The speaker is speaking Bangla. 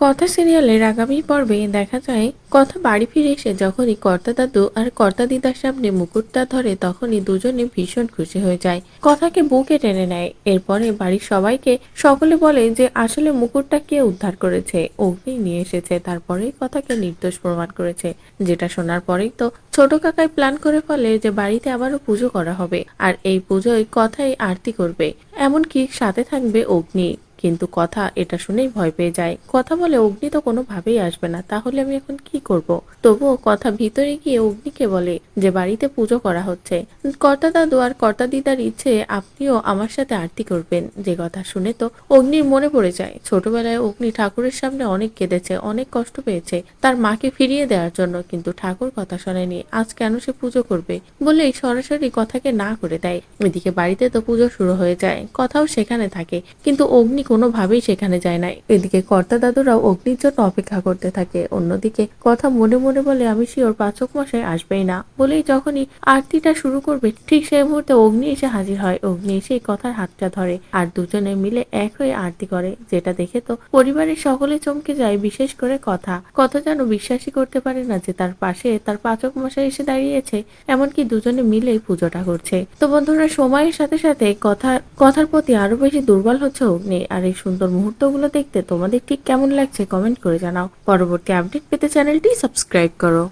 কথা সিরিয়ালের আগামী পর্বে দেখা যায়, কথা বাড়ি ফিরে এসে যখনই কর্তা দাদু আর কর্তা দিদার সামনে মুকুটটা ধরে তখনই দুজনে ভীষণ খুশি হয়ে যায়। কথাকে বুকে টেনে নেয়। এরপরে বাড়ির সবাইকে সকলে বলে যে আসলে মুকুটটা কে উদ্ধার করেছে? অগ্নি নিয়ে এসেছে। তারপরেই কথাকে নির্দোষ প্রমাণ করেছে। যেটা শোনার পরেই তো ছোট কাকাই প্ল্যান করে ফলে যে বাড়িতে আবারও পুজো করা হবে। আর এই পুজোয় কথাই আরতি করবে। এমনকি সাথে থাকবে অগ্নি। কিন্তু কথা এটা শুনেই ভয় পেয়ে যায়। কথা বলে অগ্নি তো কোনোভাবেই আসবে না, তাহলে আমি এখন কি করব? তবুও কথা ভিতরে গিয়ে অগ্নিকে বলে যে বাড়িতে পুজো করা হচ্ছে। কর্তা দাদু আর কর্তা দিদার ইচ্ছে, আপনিও আমার সাথে আরতি করবেন। যে কথা শুনে তো অগ্নির মনে পড়ে যায়। ছোটবেলায় অগ্নি ঠাকুরের সামনে অনেক কেঁদেছে, অনেক কষ্ট পেয়েছে তার মাকে ফিরিয়ে দেওয়ার জন্য, কিন্তু ঠাকুর কথা শোনেনি। আজ কেন সে পুজো করবে? বলেই সরাসরি কথাকে না করে দেয়। এদিকে বাড়িতে তো পুজো শুরু হয়ে যায়, কথাও সেখানে থাকে। কিন্তু অগ্নি কোনোভাবেই সেখানে যায় না এদিকে কর্তা দাদুরাও অগ্নির জন্য অপেক্ষা করতে থাকে। অন্যদিকে কথা মনে মনে বলে, আমি শিওর পাচক মশাই আসবেই না। বলেই যখনই আরতিটা শুরু করবে, ঠিক সেই মুহূর্তে অগ্নি এসে হাজির হয়। অগ্নি এসে কথার হাতটা ধরে আর দুজনে মিলে এক হয়ে আরতি করে, যেটা দেখে তো পরিবারের সকলে চমকে যায়, বিশেষ করে কথা। কথা যেন বিশ্বাসই করতে পারে না যে তার পাশে তার পাচক মশাই এসে দাঁড়িয়েছে, এমনকি দুজনে মিলেই পুজোটা করছে। তো বন্ধুরা, সময়ের সাথে সাথে কথা, কথার প্রতি আরও বেশি দুর্বল হচ্ছে অগ্নি আর এই সুন্দর মুহূর্তগুলো দেখতে তোমাদের ঠিক কেমন লাগছে কমেন্ট করে জানাও। পরবর্তী আপডেট পেতে চ্যানেলটি সাবস্ক্রাইব করো।